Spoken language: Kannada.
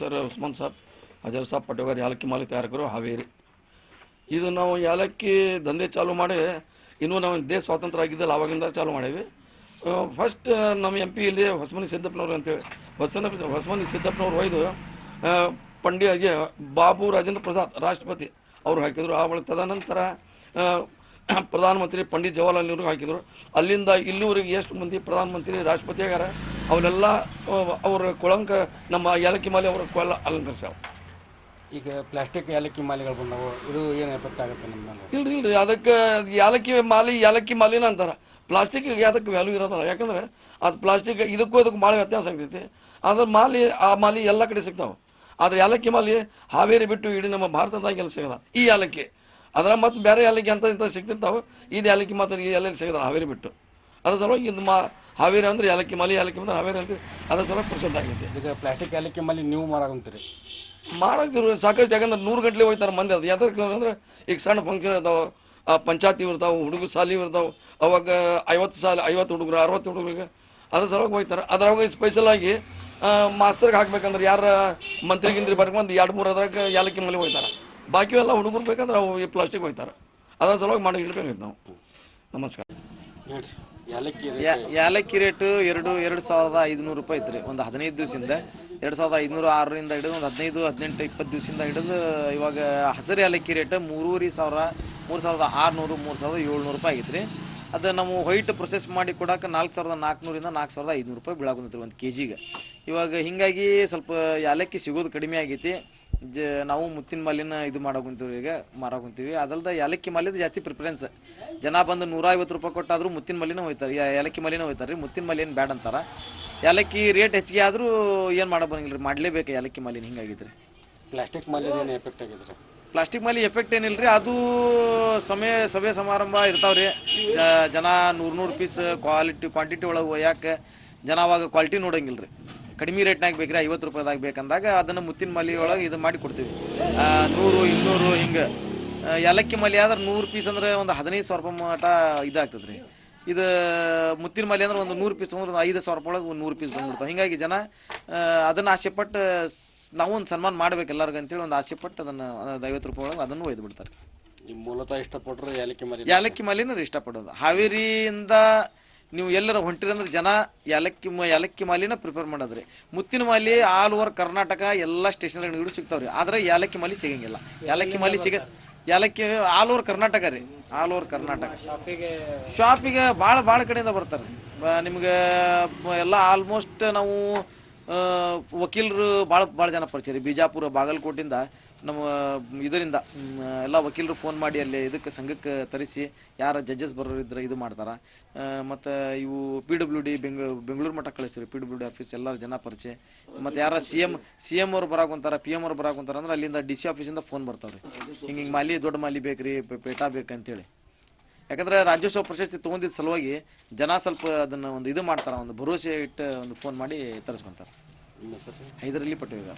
ಸರ್ ಉಸ್ಮಾನ್ ಸಾಬ್ ಅಜರ್ ಸಾಬ್ ಪಟೋಗಾರ್ ಯಾಲಕ್ಕಿ ಮಾಲಿ ತಯಾರಕರು ಹಾವೇರಿ. ಇದು ನಾವು ಯಾಲಕ್ಕಿ ದಂಧೆ ಚಾಲು ಮಾಡಿ, ಇನ್ನೂ ನಾವು ದೇಶ ಸ್ವಾತಂತ್ರ್ಯ ಆಗಿದ್ದಲ್ಲ, ಆವಾಗಿಂದ ಚಾಲು ಮಾಡೀವಿ ಫಸ್ಟ್ ನಮ್ಮ ಎಂ ಪಿ ಇಲ್ಲಿ ಹೊಸಮನಿ ಸಿದ್ದಪ್ಪನವ್ರು ಅಂತೇಳಿ, ಹೊಸನ, ಹೊಸಮನಿ ಸಿದ್ದಪ್ಪನವ್ರು ಒಯ್ದು ಪಂಡ್ಯಾಗೆ ಬಾಬು ರಾಜೇಂದ್ರ ಪ್ರಸಾದ್ ರಾಷ್ಟ್ರಪತಿ ಅವರು ಹಾಕಿದರು. ಆ ಬಳಿಕ ತದನಂತರ ಪ್ರಧಾನಮಂತ್ರಿ ಪಂಡಿತ್ ಜವಾಹರ್ಲಾಲ್ ನೆಹರು ಹಾಕಿದರು. ಅಲ್ಲಿಂದ ಇಲ್ಲಿವರೆಗೆ ಎಷ್ಟು ಮಂದಿ ಪ್ರಧಾನಮಂತ್ರಿ, ರಾಷ್ಟ್ರಪತಿ ಆಗ್ಯಾರ? ಅವನ್ನೆಲ್ಲ ಅವರ ಕೊಳಂಕ ನಮ್ಮ ಏಲಕ್ಕಿ ಮಾಲೆ ಅವರ ಕೊಲ್ಲ ಅಲಂಕರಿಸ್ಯಾವ. ಈಗ ಪ್ಲಾಸ್ಟಿಕ್ ಏಲಕ್ಕಿ ಮಾಲೆಗಳು ಬಂದವು. ಇದು ಏನು ಎಫೆಕ್ಟ್ ಆಗುತ್ತೆ ನಮ್ಮ ಇಲ್ಲ ಇಲ್ರಿ ಇಲ್ರಿ. ಅದಕ್ಕೆ ಏಲಕ್ಕಿ ಮಾಲೆ ಯಾಲಕ್ಕಿ ಮಾಲಿನ ಅಂತಾರೆ. ಪ್ಲಾಸ್ಟಿಕ್ ಅದಕ್ಕೆ ವ್ಯಾಲ್ಯೂ ಇರೋದಲ್ಲ. ಯಾಕಂದ್ರೆ ಅದು ಪ್ಲಾಸ್ಟಿಕ್ ಇದಕ್ಕೂ ಅದಕ್ಕೆ ಭಾಳ ವ್ಯತ್ಯಾಸ ಆಗ್ತೈತಿ. ಅದ್ರ ಮಾಲಿ ಆ ಮಾಲಿ ಎಲ್ಲ ಕಡೆ ಸಿಗ್ತಾವೆ. ಆದರೆ ಏಲಕ್ಕಿ ಮಾಲಿ ಹಾವೇರಿ ಬಿಟ್ಟು ಇಡೀ ನಮ್ಮ ಭಾರತದಾಗ ಎಲ್ಲ ಸಿಗಲ್ಲ. ಈ ಏಲಕ್ಕಿ. ಅದರ ಮತ್ತು ಬೇರೆ ಏಲಕ್ಕಿ ಅಂತ ಇಂಥ ಸಿಗ್ತಿರ್ತಾವೆ. ಇದು ಏಲಕ್ಕಿ ಮಾತ್ರ ಈ ಎಲ್ಲೆಲ್ಲಿ ಸಿಗಲ್ಲ ಹಾವೇರಿ ಬಿಟ್ಟು. ಅದ್ರ ಸಲುವಾಗಿ ಇದು ಮಾ ಹಾವೇರಿ ಅಂದ್ರೆ ಯಾಲಕ್ಕಿ ಮಲೆ ಯಾಲಕ್ಕಿ ಅಂದ್ರೆ ಹಾವೇರಿ ಅಂತೀವಿ ಅದರ ಸಲುವಾಗಿ ಪ್ರಸಿದ್ಧ ಆಗೈತಿ ಈಗ ಪ್ಲಾಸ್ಟಿಕ್ ಏಲಕ್ಕಿ ಮಲ್ಲಿ ನೀವು ಮಾರಾಕಂತೀರಿ ಮಾಡಾಕ್ತಿರು ಸಾಕಷ್ಟು ಯಾಕಂದ್ರೆ ನೂರು ಗಂಟ್ಲೆ ಹೋಯ್ತಾರೆ ಮಂದಿ ಅದು. ಯಾವ್ದಕ್ಕೆ ಅಂದ್ರೆ ಈಗ ಸಣ್ಣ ಫಂಕ್ಷನ್ ಇರ್ತಾವೆ ಆ ಪಂಚಾಯತಿ ಇರ್ತಾವೆ ಹುಡುಗ ಸಾಲಿ ಇರ್ತಾವೆ ಅವಾಗ ಐವತ್ತು ಸಾಲ ಐವತ್ತು ಹುಡುಗರು ಅರವತ್ತು ಹುಡುಗರಿಗೆ ಅದ್ರ ಸಲುವಾಗಿ ಅದ್ರಾಗ ಸ್ಪೆಷಲ್ ಆಗಿ ಮಾಸ್ತರ್ಗೆ ಹಾಕ್ಬೇಕಂದ್ರೆ ಯಾರ ಮಂತ್ರಿ ಗಿಂತ್ರಿ ಬರ್ಕೊಂಡು ಎರಡು ಮೂರು ಅದ್ರಾಗ ಯಾಲಕ್ಕಿ ಮಲೆ ಹೋಯ್ತಾರೆ ಬಾಕಿ ಎಲ್ಲ ಹುಡುಗರು ಬೇಕಂದ್ರೆ ಅವು ಈ ಪ್ಲಾಸ್ಟಿಕ್ ಹೋಯ್ತಾರೆ ಅದ್ರ ಸಲುವಾಗಿ ಮಾಡಿ ಇಡ್ಬೇಕಾಗಿತ್ತು ನಾವು. ನಮಸ್ಕಾರ. ಏಲಕ್ಕಿ ರೇಟ್? ಎರಡು ಎರಡು ಸಾವಿರದ ಐದುನೂರು ರೂಪಾಯಿ ಐತ್ರಿ. ಒಂದು ಹದಿನೈದು ದಿವಸದಿಂದ ಎರಡು ಸಾವಿರದ ಐದುನೂರು ಆರರಿಂದ ಹಿಡಿದು ಒಂದು ಹದಿನೈದು, ಹದಿನೆಂಟು, ಇಪ್ಪತ್ತು ದಿವಸದಿಂದ ಹಿಡಿದು ಇವಾಗ ಹಸಿರು ಏಲಕ್ಕಿ ರೇಟ್ ಮೂರೂವರೆ ಸಾವಿರ, ಮೂರು ಸಾವಿರದ ಆರುನೂರು, ಮೂರು ಸಾವಿರದ ಏಳ್ನೂರು ರೂಪಾಯಿ ಆಗೈತ್ರಿ. ಅದು ನಾವು ವೈಟ್ ಪ್ರೊಸೆಸ್ ಮಾಡಿ ಕೊಡೋಕೆ ನಾಲ್ಕು ಸಾವಿರದ ನಾಲ್ಕುನೂರಿಂದ ನಾಲ್ಕು ಸಾವಿರದ ಐದುನೂರು ರೂಪಾಯಿ ಬೀಳಾಕೊಂತೈತ್ರಿ ಒಂದು ಕೆ ಜಿಗೆ ಇವಾಗ ಹೀಗಾಗಿ ಸ್ವಲ್ಪ ಯಾಲಕ್ಕಿ ಸಿಗೋದು ಕಡಿಮೆ ಆಗೈತಿ. ಜ ನಾವು ಮುತ್ತಿನ ಮಾಲಿನ ಇದು ಮಾಡೋಕುಂತೀವಿ ಈಗ ಮಾರಾಕುಂತೀವಿ ಅದಲ್ದ ಏಲಕ್ಕಿ ಮಾಲಿದ ಜಾಸ್ತಿ ಪ್ರಿಫರೆನ್ಸ್ ಜನ ಬಂದು ನೂರ ಐವತ್ತು ರೂಪಾಯಿ ಕೊಟ್ಟಾದ್ರೂ ಮುತ್ತಿನ ಮಾಲಿನ ಹೋಯ್ತಾರೆ. ಏಲಕ್ಕಿ ಮಾಲಿನ ಹೋಯ್ತಾರೆ. ರೀ ಮುತ್ತಿನ ಮಲ್ಲಿ ಏನು ಬ್ಯಾಡ ಅಂತಾರ. ಏಲಕ್ಕಿ ರೇಟ್ ಹೆಚ್ಚಿಗೆ ಆದರೂ ಏನು ಮಾಡೋ ಬರಂಗಿಲ್ಲ ರೀ. ಮಾಡಲೇಬೇಕು ಏಲಕ್ಕಿ ಮಾಲಿನ ಹಿಂಗಾಗಿದ್ರಿ. ಪ್ಲಾಸ್ಟಿಕ್ ಮಾಲಿನ ಏನು ಎಫೆಕ್ಟ್ ಆಗಿದ್ರೆ? ಪ್ಲಾಸ್ಟಿಕ್ ಮಾಲಿ ಎಫೆಕ್ಟ್ ಏನಿಲ್ಲ ರೀ ಅದು ಸಮಯ ಸಭೆ ಸಮಾರಂಭ ಇರ್ತಾವ್ರಿ. ರೀ ಜನ ನೂರು ನೂರು ಪೀಸ್ ಕ್ವಾಲಿಟಿ ಕ್ವಾಂಟಿಟಿ ಒಳಗೆ ಒಯ್ಯಾಕೆ ಜನ ಅವಾಗ ಕ್ವಾಲಿಟಿ ನೋಡೋಂಗಿಲ್ಲ ರೀ ಕಡಿಮೆ ರೇಟ್ನಾಗ ಬೇಕ್ರಿ ಐವತ್ತು ರೂಪಾಯಿದಾಗ ಬೇಕಂದಾಗ ಅದನ್ನು ಮುತ್ತಿನ ಮಲಿ ಒಳಗೆ ಇದು ಮಾಡಿ ಕೊಡ್ತೀವಿ. ನೂರು ಇನ್ನೂರು ಹಿಂಗೆ. ಏಲಕ್ಕಿ ಮಲಿ ಆದ್ರೆ ನೂರು ಪೀಸ್ ಅಂದ್ರೆ ಒಂದು ಹದಿನೈದು ಸಾವಿರ ರೂಪಾಯಿ ಮಟ ಇದಾಗ್ತದೆ ರೀ ಇದು ಮುತ್ತಿನ ಮಲಿ ಅಂದ್ರೆ ಒಂದು ನೂರು ಪೀಸ್ ಅಂದ್ರೆ ಒಂದು ಐದು ಸಾವಿರ ರೂಪಾಯಿ ಒಳಗೆ ಒಂದು ನೂರು ಪೀಸ್ ಬಂದ್ಬಿಡ್ತಾವೆ. ಹಿಂಗಾಗಿ ಜನ ಅದನ್ನು ಅದನ್ನ ಆಸೆಪಟ್ಟು ನಾವು ಒಂದು ಸನ್ಮಾನ ಮಾಡ್ಬೇಕು ಎಲ್ಲರಿಗೂ ಅಂತೇಳಿ ಒಂದು ಆಸೆಪಟ್ಟು ಅದನ್ನು ಒಂದು ಐವತ್ತು ರೂಪಾಯಿ ಒಳಗೆ ಅದನ್ನು ಒಯ್ದು ಬಿಡ್ತಾರೆ. ಮೂಲತಃ ಇಷ್ಟಪಟ್ಟರು ಏಲಕ್ಕಿ ಮಲಿ ಏಲಕ್ಕಿ ಮಲಿನ ಇಷ್ಟಪಡೋದು. ಹಾವೇರಿಯಿಂದ ನೀವು ಎಲ್ಲರ ಹೊಂಟಿರಂದ್ರೆ ಜನ ಯಾಲಕ್ಕಿ ಏಲಕ್ಕಿ ಯಾಲಕ್ಕಿ ಮಾಲಿನ ಪ್ರಿಪೇರ್ ಮಾಡಿದ್ರೆ. ಮುತ್ತಿನ ಮಾಲಿ ಆಲ್ ಓವರ್ ಕರ್ನಾಟಕ ಎಲ್ಲ ಸ್ಟೇಷನ್ ಹಿಡಿದು ಸಿಗ್ತಾವ್ರಿ. ಆದ್ರೆ ಯಾಲಕ್ಕಿ ಮಾಲಿ ಸಿಗಂಗಿಲ್ಲ. ಯಾಲಕ್ಕಿ ಮಾಲಿ ಸಿಗ ಯಾಲಕ್ಕಿ ಆಲ್ ಓವರ್ ಕರ್ನಾಟಕ ರೀ. ಆಲ್ ಓವರ್ ಕರ್ನಾಟಕ ಶಾಪಿಗೆ ಭಾಳ ಭಾಳ ಕಡೆಯಿಂದ ಬರ್ತಾರೆ. ನಿಮ್ಗೆ ಎಲ್ಲ ಆಲ್ಮೋಸ್ಟ್ ನಾವು ವಕೀಲರು ಭಾಳ ಭಾಳ ಜನ ಪರಿಚಯ ರೀ. ಬಿಜಾಪುರ ಬಾಗಲಕೋಟಿಂದ ನಮ್ಮ, ಇದರಿಂದ ಎಲ್ಲ ವಕೀಲರು ಫೋನ್ ಮಾಡಿ ಅಲ್ಲಿ ಇದಕ್ಕೆ ಸಂಘಕ್ಕೆ ತರಿಸಿ ಯಾರ ಜಡ್ಜಸ್ ಬರೋರು ಇದ್ರೆ ಇದು ಮಾಡ್ತಾರೆ. ಮತ್ತು ಇವು ಪಿ ಡಬ್ಲ್ಯೂ ಡಿ ಬೆಂಗ, ಬೆಂಗಳೂರು ಮಟ್ಟ ಕಳಿಸ್ತೀವಿ ಪಿ ಡಬ್ಲ್ಯೂ ಡಿ ಆಫೀಸ್ ಎಲ್ಲರ ಜನ ಪರಿಚಯ. ಮತ್ತು ಯಾರ ಸಿ ಎಂ ಸಿ ಎಂ ಅವ್ರು ಬರಾಕೊಂತಾರ ಪಿ ಎಂ ಅವ್ರು ಬರಾಕೊಂತಾರ ಅಂದ್ರೆ ಅಲ್ಲಿಂದ ಡಿ ಸಿ ಆಫೀಸಿಂದ ಫೋನ್ ಬರ್ತಾವ್ರಿ. ಹಿಂಗೆ ಹಿಂಗೆ ಮಾಲಿ, ದೊಡ್ಡ ಮಾಲಿ ಬೇಕು ರೀ ಪೇಟಾ ಬೇಕಂತೇಳಿ. ಯಾಕಂದ್ರೆ ರಾಜ್ಯೋತ್ಸವ ಪ್ರಶಸ್ತಿ ತಗೊಂಡಿದ್ದ ಸಲುವಾಗಿ ಜನ ಸ್ವಲ್ಪ ಅದನ್ನ ಒಂದು ಇದು ಮಾಡ್ತಾರ ಒಂದು ಭರವಸೆ ಇಟ್ಟು ಒಂದು ಫೋನ್ ಮಾಡಿ ತರಿಸ್ಕೊಂತಾರೆ. ಹೈದರಲ್ಲಿ ಪಟ್ಟೇಗಾರ